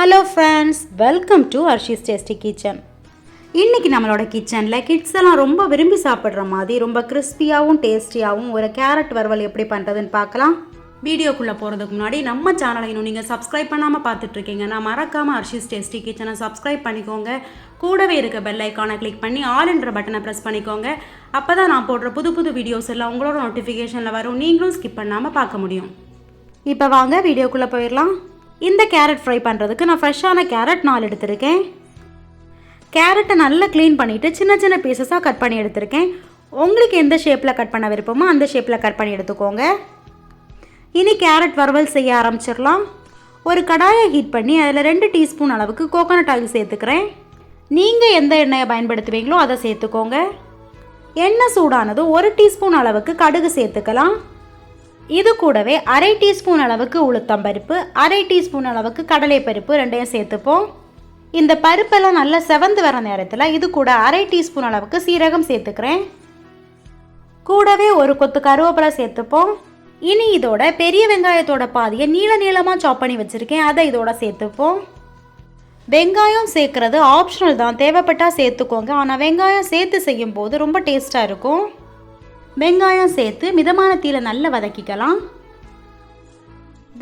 Hello friends welcome to Harshi's tasty kitchen இன்றைக்கி நம்மளோட கிச்சனில் கிட்ஸ் எல்லாம் ரொம்ப விரும்பி சாப்பிட்ற மாதிரி ரொம்ப கிறிஸ்பியாகவும் டேஸ்டியாகவும் ஒரு கேரட் வறுவல் எப்படி பண்ணுறதுன்னு பார்க்கலாம். வீடியோக்குள்ளே போகிறதுக்கு முன்னாடி நம்ம சேனலை இன்னும் நீங்கள் சப்ஸ்கிரைப் பண்ணாமல் பார்த்துட்ருக்கீங்கன்னா மறக்காமல் ஹர்ஷிஸ் டேஸ்டி கிச்சனை சப்ஸ்கிரைப் பண்ணிக்கோங்க. கூடவே இருக்க பெல் ஐக்கானை கிளிக் பண்ணி ஆல் என்ற பட்டனை ப்ரெஸ் பண்ணிக்கோங்க. அப்போ தான் நான் போடுற புது புது வீடியோஸ் எல்லாம் உங்களோட நோட்டிஃபிகேஷனில் வரும். நீங்களும் ஸ்கிப் பண்ணாமல் பார்க்க முடியும். இப்போ வாங்க வீடியோக்குள்ளே போயிடலாம். இந்த கேரட் ஃப்ரை பண்ணுறதுக்கு நான் ஃப்ரெஷ்ஷான கேரட் நாலு எடுத்திருக்கேன். கேரட்டை நல்லா க்ளீன் பண்ணிவிட்டு சின்ன சின்ன பீசஸாக கட் பண்ணி எடுத்திருக்கேன். உங்களுக்கு எந்த ஷேப்பில் கட் பண்ண விருப்பமோ அந்த ஷேப்பில் கட் பண்ணி எடுத்துக்கோங்க. இனி கேரட் வறுவல் செய்ய ஆரம்பிச்சிடலாம். ஒரு கடாயை ஹீட் பண்ணி அதில் ரெண்டு டீஸ்பூன் அளவுக்கு கோகோனட் ஆயில் சேர்த்துக்கிறேன். நீங்கள் எந்த எண்ணெயை பயன்படுத்துவீங்களோ அதை சேர்த்துக்கோங்க. எண்ணெய் சூடானது ஒரு டீஸ்பூன் அளவுக்கு கடுகு சேர்த்துக்கலாம். இது கூடவே அரை டீஸ்பூன் அளவுக்கு உளுத்தம் பருப்பு அரை டீஸ்பூன் அளவுக்கு கடலை பருப்பு ரெண்டையும் சேர்த்துப்போம். இந்த பருப்பெல்லாம் நல்லா செவந்து வர நேரத்தில் இது கூட அரை டீஸ்பூன் அளவுக்கு சீரகம் சேர்த்துக்கிறேன். கூடவே ஒரு கொத்து கருவேப்பிலை சேர்த்துப்போம். இனி இதோட பெரிய வெங்காயத்தோட பாதியை நீள நீளமாக சாப் பண்ணி வச்சுருக்கேன். அதை இதோட சேர்த்துப்போம். வெங்காயம் சேர்க்குறது ஆப்ஷனல் தான். தேவைப்பட்டால் சேர்த்துக்கோங்க. ஆனால் வெங்காயம் சேர்த்து செய்யும்போது ரொம்ப டேஸ்ட்டாக இருக்கும். வெங்காயம் சேர்த்து மிதமான தீயில் நல்லா வதக்கிக்கலாம்.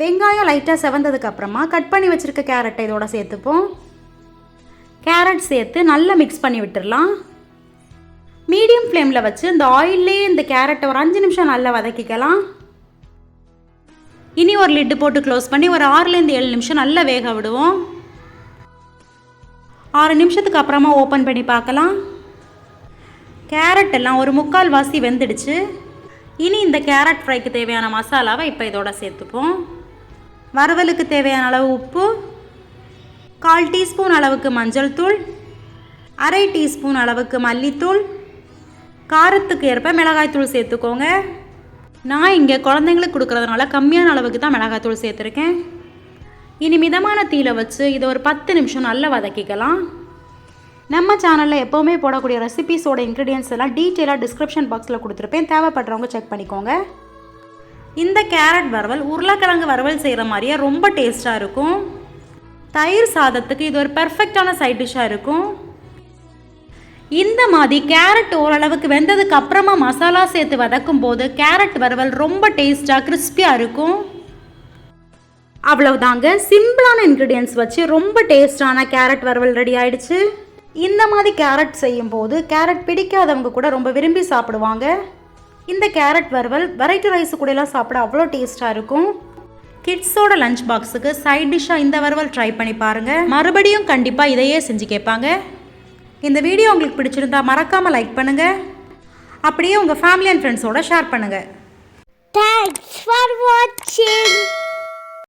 வெங்காயம் லைட்டாக செவந்ததுக்கு அப்புறமா கட் பண்ணி வச்சுருக்க கேரட்டை இதோட சேர்த்துப்போம். கேரட் சேர்த்து நல்லா மிக்ஸ் பண்ணி விட்டுடலாம் மீடியம் ஃப்ளேமில் வச்சு இந்த ஆயிலே இந்த கேரட்டை ஒரு அஞ்சு நிமிஷம் நல்லா வதக்கிக்கலாம். இனி ஒரு லிட்டு போட்டு க்ளோஸ் பண்ணி ஒரு ஆறுலேருந்து ஏழு நிமிஷம் நல்லா வேக விடுவோம். ஆறு நிமிஷத்துக்கு அப்புறமா ஓப்பன் பண்ணி பார்க்கலாம். கேரட் எல்லாம் ஒரு முக்கால் வாசி வெந்துடுச்சு. இனி இந்த கேரட் ஃப்ரைக்கு தேவையான மசாலாவை இப்போ இதோட சேர்த்துப்போம். வறுவலுக்கு தேவையான அளவு உப்பு கால் டீஸ்பூன் அளவுக்கு மஞ்சள் தூள் அரை டீஸ்பூன் அளவுக்கு மல்லித்தூள் காரத்துக்கு ஏற்ப மிளகாய்த்தூள் சேர்த்துக்கோங்க. நான் இங்கே குழந்தைங்களுக்கு கொடுக்குறதுனால கம்மியான அளவுக்கு தான் மிளகாய்த்தூள் சேர்த்துருக்கேன். இனி மிதமான தீயில வச்சு இதை ஒரு பத்து நிமிஷம் நல்லா வதக்கிக்கலாம். நம்ம சேனலில் எப்போவுமே போடக்கூடிய ரெசிபிஸோட இன்க்ரீடியன்ஸ் எல்லாம் டீட்டெயிலாக டிஸ்கிரிப்ஷன் பாக்ஸில் கொடுத்துருப்பேன். தேவைப்படுறவங்க செக் பண்ணிக்கோங்க. இந்த கேரட் வறுவல் உருளைக்கிழங்கு வறுவல் செய்கிற மாதிரியே ரொம்ப டேஸ்ட்டாக இருக்கும். தயிர் சாதத்துக்கு இது ஒரு பெர்ஃபெக்டான சைட் டிஷ்ஷாக இருக்கும். இந்த மாதிரி கேரட் ஓரளவுக்கு வெந்ததுக்கு அப்புறமா மசாலா சேர்த்து வதக்கும் போது கேரட் வறுவல் ரொம்ப டேஸ்ட்டாக கிறிஸ்பியாக இருக்கும். அவ்வளவுதாங்க. சிம்பிளான இன்க்ரீடியன்ஸ் வச்சு ரொம்ப டேஸ்டான கேரட் வறுவல் ரெடி ஆயிடுச்சு. இந்த மாதிரி கேரட் செய்யும்போது கேரட் பிடிக்காதவங்க கூட ரொம்ப விரும்பி சாப்பிடுவாங்க. இந்த கேரட் வறுவல் வெரைட்டி ரைஸ் கூடலாம் சாப்பிட அவ்வளோ டேஸ்ட்டாக இருக்கும். கிட்ஸோட லஞ்ச் பாக்ஸுக்கு சைட் டிஷ்ஷாக இந்த வறுவல் ட்ரை பண்ணி பாருங்கள் மறுபடியும் கண்டிப்பாக இதையே செஞ்சு கேட்பாங்க. இந்த வீடியோ உங்களுக்கு பிடிச்சிருந்தா மறக்காமல் லைக் பண்ணுங்கள் அப்படியே உங்கள் ஃபேமிலி அண்ட் ஃப்ரெண்ட்ஸோட ஷேர் பண்ணுங்கள் Thanks for watching.